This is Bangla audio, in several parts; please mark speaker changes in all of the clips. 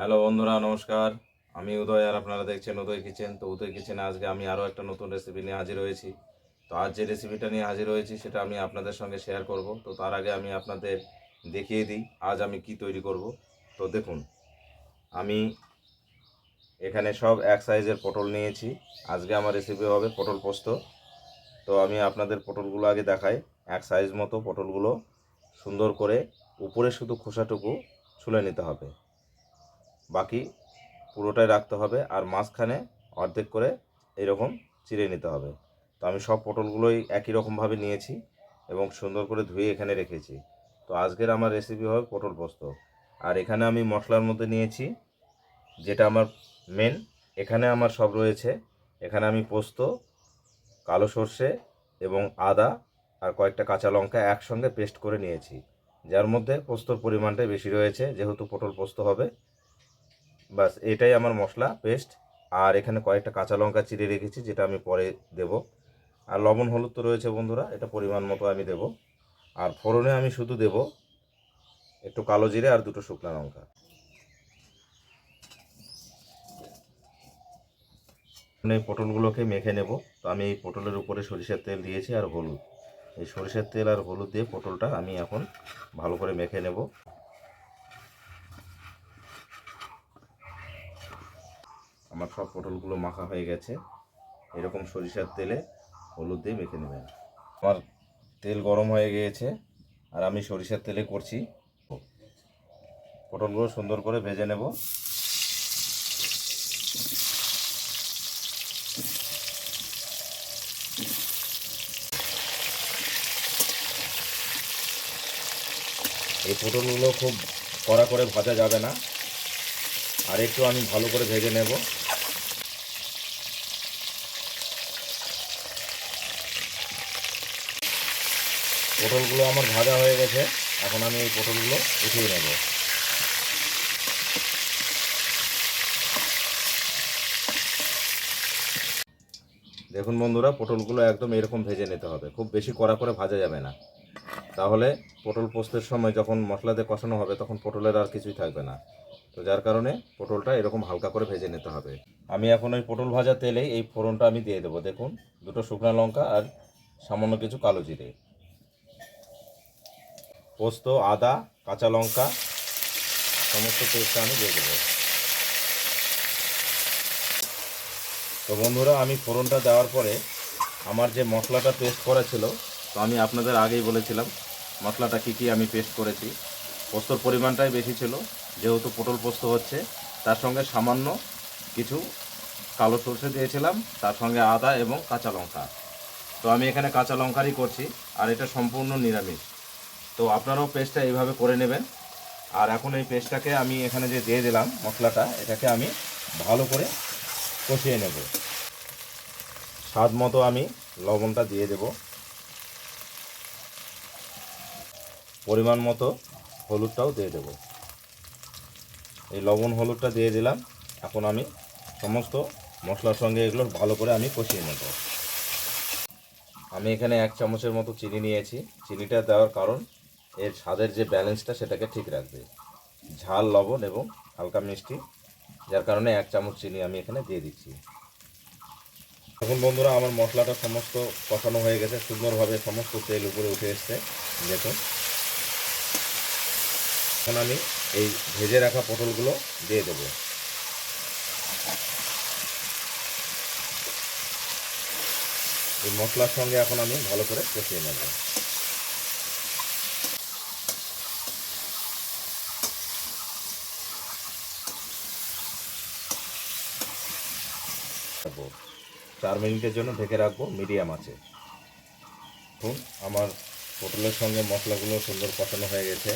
Speaker 1: হ্যালো বন্ধুরা, নমস্কার। আমি উদয় আর আপনারা দেখছেন উদয় কিচেন তো উদয় কিচেনে আজকে আমি আরও একটা নতুন রেসিপি নিয়ে হাজির হয়েছি। তো আজ যে রেসিপিটা নিয়ে হাজির হয়েছি, সেটা আমি আপনাদের সঙ্গে শেয়ার করব। তো তার আগে আমি আপনাদের দেখিয়ে দিই, আজ আমি কি তৈরি করব। তো দেখুন, আমি এখানে সব এক সাইজের পটল নিয়েছি। আজকে আমার রেসিপি হবে পটল পোস্ত। তো আমি আপনাদের পটলগুলো আগে দেখাই। এক সাইজ মতো পটলগুলো সুন্দর করে উপরে শুধু খোসাটুকু ছুলে নিতে হবে। বাকি পুরোটাই রাখতে হবে আর মাঝখানে অর্ধেক করে এরকম চিড়ে নিতে হবে। তো আমি সব পটলগুলোই একই রকমভাবে নিয়েছি এবং সুন্দর করে ধুয়ে এখানে রেখেছি। তো আজকের আমার রেসিপি হবে পটল পোস্ত। আর এখানে আমি মশলার মধ্যে নিয়েছি যেটা আমার মেন এখানে আমার সব রয়েছে। এখানে আমি পোস্ত, কালো সর্ষে এবং আদা আর কয়েকটা কাঁচা লঙ্কা একসঙ্গে পেস্ট করে নিয়েছি। যার মধ্যে পোস্তর পরিমাণটাই বেশি রয়েছে, যেহেতু পটল পোস্ত হবে। বাস, এটাই আমার মশলা পেস্ট আর এখানে কয়েকটা কাঁচা লঙ্কা চিড়ে রেখেছি, যেটা আমি পরে দেব। আর লবণ হলুদ তো রয়েছে বন্ধুরা, এটা পরিমাণ মতো আমি দেব। আর ফোড়নে আমি শুধু দেব একটু কালো জিরে আর দুটো শুকনো লঙ্কা। এই পটলগুলোকে মেখে নেব। তো আমি এই পটলের উপরে সরিষার তেল দিয়েছি আর হলুদ। এই সরিষার তেল আর হলুদ দিয়ে পটলটা আমি এখন ভালো করে মেখে নেব। আমার সব পটলগুলো মাখা হয়ে গেছে। এরকম সরিষার তেলে হলুদ দিয়ে মেখে নেবেন। আমার তেল গরম হয়ে গিয়েছে আর আমি সরিষার তেলে করছি। পটলগুলো সুন্দর করে ভেজে নেব। এই পটলগুলো খুব কড়া করে ভাজা যাবে না। আর একটু আমি ভালো করে ভেজে নেব। পটলগুলো আমার ভাজা হয়ে গেছে, এখন আমি এই পটলগুলো উঠিয়ে নেব। দেখুন বন্ধুরা, পটলগুলো একদম এরকম ভেজে নিতে হবে, খুব বেশি কড়া করে ভাজা যাবে না। তাহলে পটল পোস্তের সময় যখন মশলাতে কষানো হবে, তখন পটলের আর কিছুই থাকবে না। তো যার কারণে পটলটা এরকম হালকা করে ভেজে নিতে হবে। আমি এখন ওই পটল ভাজা তেলেই এই ফোড়নটা আমি দিয়ে দেবো। দেখুন, দুটো শুকনো লঙ্কা আর সামান্য কিছু কালো জিরে। পোস্ত, আদা, কাঁচা লঙ্কা, সমস্ত পেস্টটা আমি দিয়ে দেবো। তো বন্ধুরা, আমি ফোড়নটা দেওয়ার পরে আমার যে মশলাটা পেস্ট করা ছিল, তো আমি আপনাদের আগেই বলেছিলাম মশলাটা কী কী আমি পেস্ট করেছি। পোস্তর পরিমাণটাই বেশি ছিল, যেহেতু পটল পোস্ত হচ্ছে, তার সঙ্গে সামান্য কিছু কালো সর্ষে দিয়েছিলাম, তার সঙ্গে আদা এবং কাঁচা লঙ্কা। তো আমি এখানে কাঁচা লঙ্কারই করছি, আর এটা সম্পূর্ণ নিরামিষ। তো আপনারাও পেস্টটা এইভাবে করে নেবেন। আর এখন এই পেস্টটাকে আমি এখানে যে দিয়ে দিলাম মশলাটা, এটাকে আমি ভালো করে কষিয়ে নেব। স্বাদ মতো আমি লবণটা দিয়ে দেব। পরিমাণ মতো হলুদটাও দিয়ে দেব। এই লবণ হলুদটা দিয়ে দিলাম। এখন আমি সমস্ত মশলার সঙ্গে এগুলো ভালো করে আমি কষিয়ে নেব। আমি এখানে এক চামচের মতো চিনি নিয়েছি। চিনিটা দেওয়ার কারণ এর স্বাদের যে ব্যালেন্সটা সেটাকে ঠিক রাখবে। ঝাল, লবণ এবং হালকা মিষ্টি, যার কারণে এক চামচ চিনি আমি এখানে দিয়ে দিচ্ছি। এখন বন্ধুরা, আমার মশলাটা সমস্ত কষানো হয়ে গেছে। সুন্দরভাবে সমস্ত তেল উপরে উঠে এসছে। দেখুন। এখন আমি এই ভেজে রাখা পটলগুলো দিয়ে দেবো। এই মশলার সঙ্গে এখন আমি ভালো করে কষিয়ে নেব। রাখব। চার মিনিটের জন্য ঢেকে রাখব, মিডিয়াম আছে। দেখুন, আমার পটলের সঙ্গে মশলাগুলো সুন্দর কষানো হয়ে গেছে।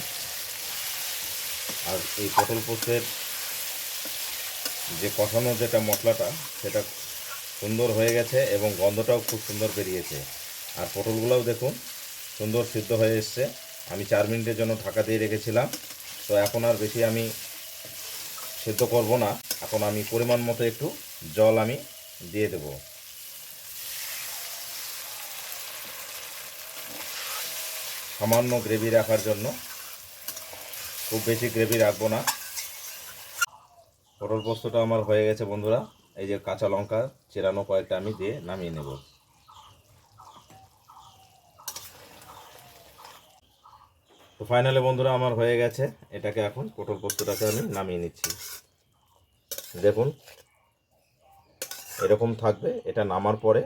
Speaker 1: আর এই পটল পোস্তের যে কষানো যেটা মশলাটা, সেটা সুন্দর হয়ে গেছে এবং গন্ধটাও খুব সুন্দর বেরিয়েছে। আর পটলগুলোও দেখুন, সুন্দর সিদ্ধ হয়ে এসছে। আমি চার মিনিটের জন্য ঢাকা দিয়ে রেখেছিলাম। তো এখন আর বেশি আমি সিদ্ধ করব না। এখন আমি পরিমাণ মতো একটু জল আমি দিয়ে দেব। সামান্য গ্রেভি রাখার জন্য। খুব বেশি গ্রেভি রাখব না। পটল পোস্তটা আমার হয়ে গেছে বন্ধুরা। এই যে কাঁচা লঙ্কা, চেরানো কয়েকটা আমি দিয়ে নামিয়ে নেব। তো ফাইনালি বন্ধুরা আমার হয়ে গেছে। এটাকে এখন পটল পোস্তটাকে আমি নামিয়ে নিচ্ছি। দেখুন এরকম থাকবে, এটা নামার পরে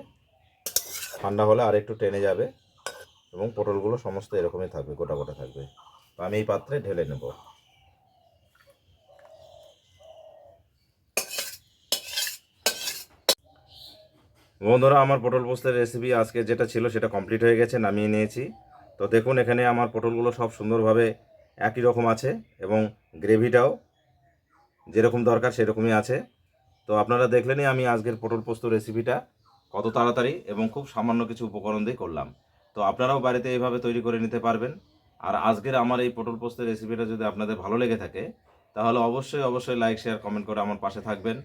Speaker 1: ঠান্ডা হলে আর একটু টেনে যাবে এবং পটলগুলো সমস্ত এরকমই থাকবে, গোটা গোটা থাকবে। আমি এই পাত্রে ঢেলে নেব। বন্ধুরা, আমার পটল পোস্তের রেসিপি আজকে যেটা ছিল সেটা কমপ্লিট হয়ে গেছে, নামিয়ে নিয়েছি। তো দেখুন, এখানে আমার পটলগুলো সব সুন্দরভাবে একই রকম আছে এবং গ্রেভিটাও যেরকম দরকার সেরকমই আছে। তো আপনারা দেখলেনই আমি আজকের পটল পোস্ত রেসিপিটা কত তাড়াতাড়ি এবং খুব সামান্য কিছু উপকরণ দিয়ে করলাম। তো আপনারাও বাড়িতে এইভাবে তৈরি করে নিতে পারবেন। আর আজকের আমার এই পটল পোস্ত রেসিপিটা যদি আপনাদের ভালো লেগে থাকে, তাহলে অবশ্যই অবশ্যই লাইক শেয়ার কমেন্ট করে আমার পাশে থাকবেন।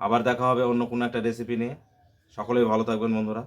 Speaker 1: আবার দেখা হবে অন্য কোনো একটা রেসিপি নিয়ে। সকলেই ভালো থাকবেন বন্ধুরা।